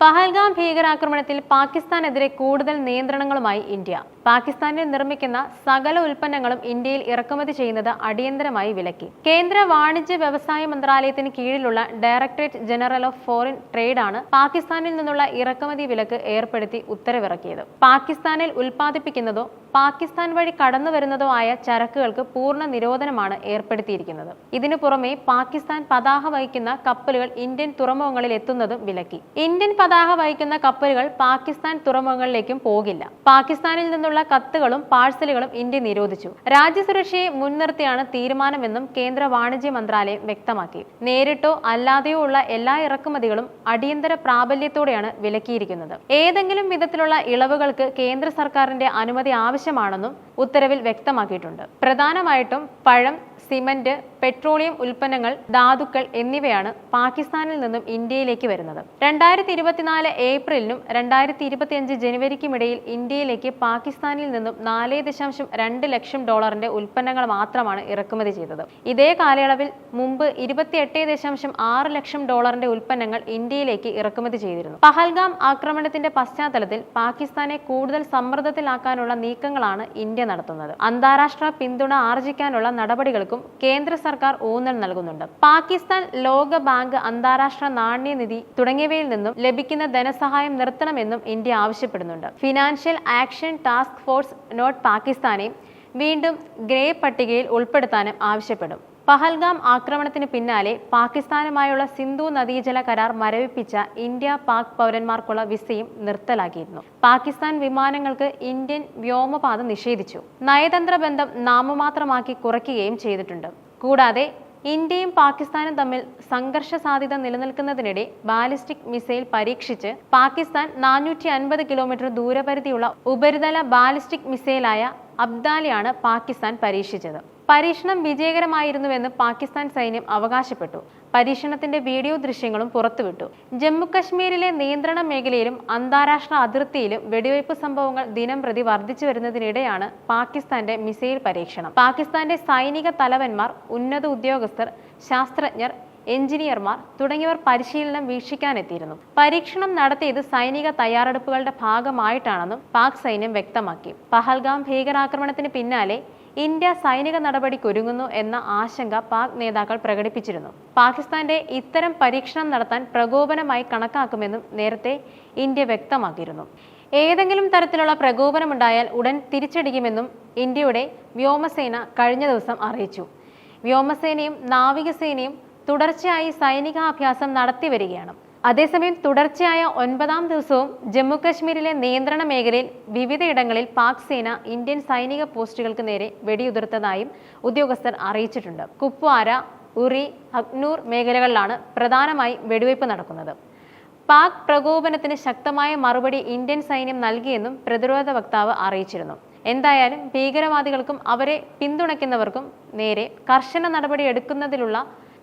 പഹൽഗാം ഭീകരാക്രമണത്തിൽ പാകിസ്ഥാനെതിരെ കൂടുതൽ നിയന്ത്രണങ്ങളുമായി ഇന്ത്യ. പാകിസ്ഥാനിൽ നിർമ്മിക്കുന്ന സകല ഉൽപ്പന്നങ്ങളും ഇന്ത്യയിൽ ഇറക്കുമതി ചെയ്യുന്നത് അടിയന്തരമായി വിലക്കി. കേന്ദ്ര വാണിജ്യ വ്യവസായ മന്ത്രാലയത്തിന് കീഴിലുള്ള directorate general of foreign trade ആണ് പാകിസ്ഥാനിൽ നിന്നുള്ള ഇറക്കുമതി വിലക്ക് ഏർപ്പെടുത്തി ഉത്തരവിറക്കിയത്. പാകിസ്ഥാനിൽ ഉൽപ്പാദിപ്പിക്കുന്നതോ പാകിസ്ഥാൻ വഴി കടന്നു വരുന്നതോ ആയ ചരക്കുകൾക്ക് പൂർണ നിരോധനമാണ് ഏർപ്പെടുത്തിയിരിക്കുന്നത്. ഇതിനു പുറമെ പാകിസ്ഥാൻ പതാക വഹിക്കുന്ന കപ്പലുകൾ ഇന്ത്യൻ തുറമുഖങ്ങളിൽ എത്തുന്നതും വിലക്കി. ഇന്ത്യൻ പതാക വഹിക്കുന്ന കപ്പലുകൾ പാകിസ്ഥാൻ തുറമുഖങ്ങളിലേക്കും പോകില്ല. പാകിസ്ഥാനിൽ നിന്നുള്ള കത്തുകളും പാഴ്സലുകളും ഇന്ത്യ നിരോധിച്ചു. രാജ്യസുരക്ഷയെ മുൻനിർത്തിയാണ് തീരുമാനമെന്നും കേന്ദ്ര വാണിജ്യ മന്ത്രാലയം വ്യക്തമാക്കി. നേരിട്ടോ അല്ലാതെയോ ഉള്ള എല്ലാ ഇറക്കുമതികളും അടിയന്തര പ്രാബല്യത്തോടെയാണ് വിലക്കിയിരിക്കുന്നത്. ഏതെങ്കിലും വിധത്തിലുള്ള ഇളവുകൾക്ക് കേന്ദ്ര സർക്കാരിന്റെ അനുമതി ആവശ്യമാണെന്നും ഉത്തരവിൽ വ്യക്തമാക്കിയിട്ടുണ്ട്. പ്രധാനമായിട്ടും പഴം സിമന്റ് പെട്രോളിയം ഉൽപ്പന്നങ്ങൾ ധാതുക്കൾ എന്നിവയാണ് പാകിസ്ഥാനിൽ നിന്നും ഇന്ത്യയിലേക്ക് വരുന്നത്. രണ്ടായിരത്തി ഇരുപത്തിനാല് ഏപ്രിലിനും രണ്ടായിരത്തി ഇരുപത്തിയഞ്ച് ജനുവരിക്കുമിടയിൽ ഇന്ത്യയിലേക്ക് പാകിസ്ഥാനിൽ നിന്നും നാല് ദശാംശം രണ്ട് ലക്ഷം ഡോളറിന്റെ ഉൽപ്പന്നങ്ങൾ മാത്രമാണ് ഇറക്കുമതി ചെയ്തത്. ഇതേ കാലയളവിൽ മുമ്പ് ഇരുപത്തിയെട്ട് ദശാംശം ആറ് ലക്ഷം ഡോളറിന്റെ ഉൽപ്പന്നങ്ങൾ ഇന്ത്യയിലേക്ക് ഇറക്കുമതി ചെയ്തിരുന്നു. പഹൽഗാം ആക്രമണത്തിന്റെ പശ്ചാത്തലത്തിൽ പാകിസ്ഥാനെ കൂടുതൽ സമ്മർദ്ദത്തിലാക്കാനുള്ള നീക്കങ്ങളാണ് ഇന്ത്യ നടത്തുന്നത്. അന്താരാഷ്ട്ര പിന്തുണ ആർജിക്കാനുള്ള നടപടികൾക്കും കേന്ദ്ര സർക്കാർ ഊന്നൽ നൽകുന്നുണ്ട്. പാകിസ്ഥാൻ ലോക ബാങ്ക് അന്താരാഷ്ട്ര നാണ്യനിധി തുടങ്ങിയവയിൽ നിന്നും ലഭിക്കുന്ന ധനസഹായം നിർത്തണമെന്നും ഇന്ത്യ ആവശ്യപ്പെടുന്നുണ്ട്. Financial action task force note പാകിസ്ഥാനെ വീണ്ടും ഗ്രേ പട്ടികയിൽ ഉൾപ്പെടുത്താനും ആവശ്യപ്പെടും. പഹൽഗാം ആക്രമണത്തിന് പിന്നാലെ പാകിസ്ഥാനുമായുള്ള സിന്ധു നദീജല കരാർ മരവിപ്പിച്ച ഇന്ത്യ പാക് പൗരന്മാർക്കുള്ള വിസയും നിർത്തലാക്കിയിരുന്നു. പാകിസ്ഥാൻ വിമാനങ്ങൾക്ക് ഇന്ത്യൻ വ്യോമപാത നിഷേധിച്ചു. നയതന്ത്ര ബന്ധം നാമമാത്രമാക്കി കുറയ്ക്കുകയും ചെയ്തിട്ടുണ്ട്. കൂടാതെ ഇന്ത്യയും പാകിസ്ഥാനും തമ്മിൽ സംഘർഷ സാധ്യത നിലനിൽക്കുന്നതിനിടെ ബാലിസ്റ്റിക് മിസൈൽ പരീക്ഷിച്ച് പാകിസ്ഥാൻ നാനൂറ്റി അൻപത് കിലോമീറ്റർ ദൂരപരിധിയുള്ള ഉപരിതല ബാലിസ്റ്റിക് മിസൈലായ അബ്ദാലിയാണ് പാകിസ്ഥാൻ പരീക്ഷിച്ചത്. പരീക്ഷണം വിജയകരമായിരുന്നുവെന്ന് പാകിസ്ഥാൻ സൈന്യം അവകാശപ്പെട്ടു. പരീക്ഷണത്തിന്റെ വീഡിയോ ദൃശ്യങ്ങളും പുറത്തുവിട്ടു. ജമ്മുകശ്മീരിലെ നിയന്ത്രണ മേഖലയിലും അന്താരാഷ്ട്ര അതിർത്തിയിലും വെടിവയ്പ് സംഭവങ്ങൾ ദിനം പ്രതി വർദ്ധിച്ചു വരുന്നതിനിടെയാണ് പാകിസ്ഥാന്റെ മിസൈൽ പരീക്ഷണം. പാകിസ്ഥാന്റെ സൈനിക തലവന്മാർ ഉന്നത ഉദ്യോഗസ്ഥർ ശാസ്ത്രജ്ഞർ എഞ്ചിനീയർമാർ തുടങ്ങിയവർ പരിശീലനം വീക്ഷിക്കാനെത്തിയിരുന്നു. പരീക്ഷണം നടത്തിയത് സൈനിക തയ്യാറെടുപ്പുകളുടെ ഭാഗമായിട്ടാണെന്നും പാക് സൈന്യം വ്യക്തമാക്കി. പഹൽഗാം ഭീകരാക്രമണത്തിന് പിന്നാലെ ഇന്ത്യ സൈനിക നടപടിക്കൊരുങ്ങുന്നു എന്ന ആശങ്ക പാക് നേതാക്കൾ പ്രകടിപ്പിച്ചിരുന്നു. പാകിസ്ഥാന്റെ ഇത്തരം പരീക്ഷണം നടത്താൻ പ്രകോപനമായി കണക്കാക്കുമെന്നും നേരത്തെ ഇന്ത്യ വ്യക്തമാക്കിയിരുന്നു. ഏതെങ്കിലും തരത്തിലുള്ള പ്രകോപനമുണ്ടായാൽ ഉടൻ തിരിച്ചടിക്കുമെന്നും ഇന്ത്യയുടെ വ്യോമസേന കഴിഞ്ഞ ദിവസം അറിയിച്ചു. വ്യോമസേനയും നാവികസേനയും തുടർച്ചയായി സൈനികാഭ്യാസം നടത്തി വരികയാണ് അതേസമയം തുടർച്ചയായ ഒൻപതാം ദിവസവും ജമ്മു കശ്മീരിലെ നിയന്ത്രണ മേഖലയിൽ വിവിധയിടങ്ങളിൽ പാക് സേന ഇന്ത്യൻ സൈനിക പോസ്റ്റുകൾക്ക് നേരെ വെടിയുതിർത്തതായും ഉദ്യോഗസ്ഥർ അറിയിച്ചിട്ടുണ്ട്. കുപ്വാര ഉറി അഗ്നൂർ മേഖലകളിലാണ് പ്രധാനമായി വെടിവയ്പ് നടക്കുന്നത്. പാക് പ്രകോപനത്തിന് ശക്തമായ മറുപടി ഇന്ത്യൻ സൈന്യം നൽകിയെന്നും പ്രതിരോധ വക്താവ് അറിയിച്ചിരുന്നു. എന്തായാലും ഭീകരവാദികൾക്കും അവരെ പിന്തുണയ്ക്കുന്നവർക്കും നേരെ കർശന നടപടി എടുക്കുന്നതിലുള്ള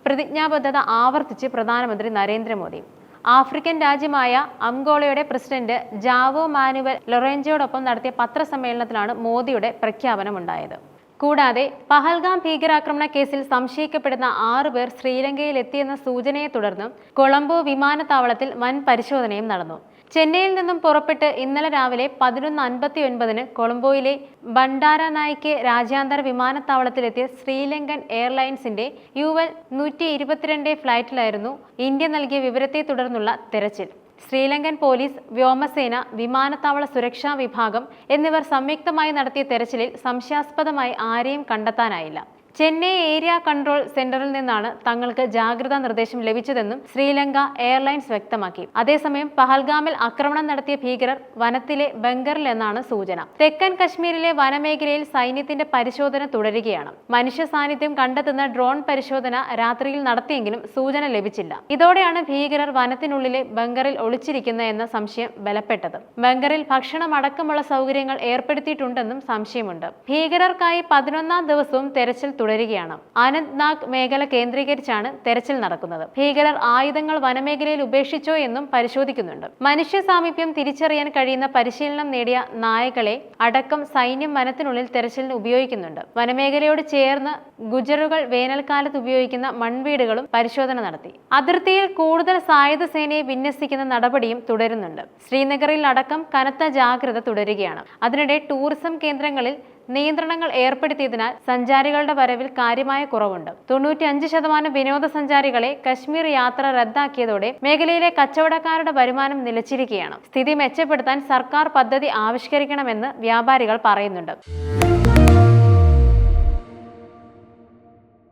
പ്രതിജ്ഞാബദ്ധത ആവർത്തിച്ച് പ്രധാനമന്ത്രി നരേന്ദ്രമോദി. ആഫ്രിക്കൻ രാജ്യമായ അംഗോളയുടെ പ്രസിഡന്റ് ജാവോ മാനുവൽ ലൊറേഞ്ചോടൊപ്പം നടത്തിയ പത്രസമ്മേളനത്തിലാണ് മോദിയുടെ പ്രഖ്യാപനമുണ്ടായത്. കൂടാതെ പഹൽഗാം ഭീകരാക്രമണ കേസിൽ സംശയിക്കപ്പെടുന്ന ആറു പേർ ശ്രീലങ്കയിൽ എത്തിയെന്ന സൂചനയെ തുടർന്ന് കൊളംബോ വിമാനത്താവളത്തിൽ വൻ പരിശോധനയും നടന്നു. ചെന്നൈയിൽ നിന്നും പുറപ്പെട്ട് ഇന്നലെ രാവിലെ പതിനൊന്ന് അൻപത്തി ഒൻപതിന് കൊളംബോയിലെ ബണ്ടാരനായിക്ക് രാജ്യാന്തര വിമാനത്താവളത്തിലെത്തിയ ശ്രീലങ്കൻ എയർലൈൻസിന്റെ യു എൽ നൂറ്റി ഇരുപത്തിരണ്ട് ഫ്ലൈറ്റിലായിരുന്നു ഇന്ത്യ നൽകിയ വിവരത്തെ തുടർന്നുള്ള തെരച്ചിൽ. ശ്രീലങ്കൻ പോലീസ് വ്യോമസേന വിമാനത്താവള സുരക്ഷാ വിഭാഗം എന്നിവർ സംയുക്തമായി നടത്തിയ തെരച്ചിലിൽ സംശയാസ്പദമായി ആരെയും കണ്ടെത്താനായില്ല. ചെന്നൈ ഏരിയ കൺട്രോൾ സെന്ററിൽ നിന്നാണ് തങ്ങൾക്ക് ജാഗ്രതാ നിർദ്ദേശം ലഭിച്ചതെന്നും ശ്രീലങ്ക എയർലൈൻസ് വ്യക്തമാക്കി. അതേസമയം പഹൽഗാമിൽ ആക്രമണം നടത്തിയ ഭീകരർ വനത്തിലെ ബംഗറിൽ എന്നാണ് സൂചന. തെക്കൻ കശ്മീരിലെ വനമേഖലയിൽ സൈന്യത്തിന്റെ പരിശോധന തുടരുകയാണ്. മനുഷ്യ സാന്നിധ്യം കണ്ടെത്തുന്ന ഡ്രോൺ പരിശോധന രാത്രിയിൽ നടത്തിയെങ്കിലും സൂചന ലഭിച്ചില്ല. ഇതോടെയാണ് ഭീകരർ വനത്തിനുള്ളിലെ ബംഗറിൽ ഒളിച്ചിരിക്കുന്ന എന്ന സംശയം ബലപ്പെട്ടത്. ബംഗറിൽ ഭക്ഷണം അടക്കമുള്ള സൗകര്യങ്ങൾ ഏർപ്പെടുത്തിയിട്ടുണ്ടെന്നും സംശയമുണ്ട്. ഭീകരർക്കായി പതിനൊന്നാം ദിവസവും തെരച്ചിൽ തുടരുകയാണ്. അനന്ത്നാഗ് മേഖല കേന്ദ്രീകരിച്ചാണ് തെരച്ചിൽ നടക്കുന്നത്. ഭീകരർ ആയുധങ്ങൾ വനമേഖലയിൽ ഉപേക്ഷിച്ചോ എന്നും പരിശോധിക്കുന്നുണ്ട്. മനുഷ്യ സാമീപ്യം തിരിച്ചറിയാൻ കഴിയുന്ന പരിശീലനം നേടിയ നായകളെ അടക്കം സൈന്യം വനത്തിനുള്ളിൽ തെരച്ചിലിന് ഉപയോഗിക്കുന്നുണ്ട്. വനമേഖലയോട് ചേർന്ന് ഗുജറുകൾ വേനൽക്കാലത്ത് ഉപയോഗിക്കുന്ന മൺവീടുകളും പരിശോധന നടത്തി. അതിർത്തിയിൽ കൂടുതൽ സായുധ സേനയെ വിന്യസിക്കുന്ന നടപടിയും തുടരുന്നുണ്ട്. ശ്രീനഗറിൽ അടക്കം കനത്ത ജാഗ്രത തുടരുകയാണ്. അതിനിടെ ടൂറിസം കേന്ദ്രങ്ങളിൽ നിയന്ത്രണങ്ങൾ ഏർപ്പെടുത്തിയതിനാൽ സഞ്ചാരികളുടെ വരവിൽ കാര്യമായ കുറവുണ്ട്. തൊണ്ണൂറ്റിയഞ്ച് ശതമാനം വിനോദസഞ്ചാരികളെ കശ്മീർ യാത്ര റദ്ദാക്കിയതോടെ മേഖലയിലെ കച്ചവടക്കാരുടെ വരുമാനം നിലച്ചിരിക്കുകയാണ്. സ്ഥിതി മെച്ചപ്പെടുത്താൻ സർക്കാർ പദ്ധതി ആവിഷ്കരിക്കണമെന്ന് വ്യാപാരികൾ പറയുന്നുണ്ട്.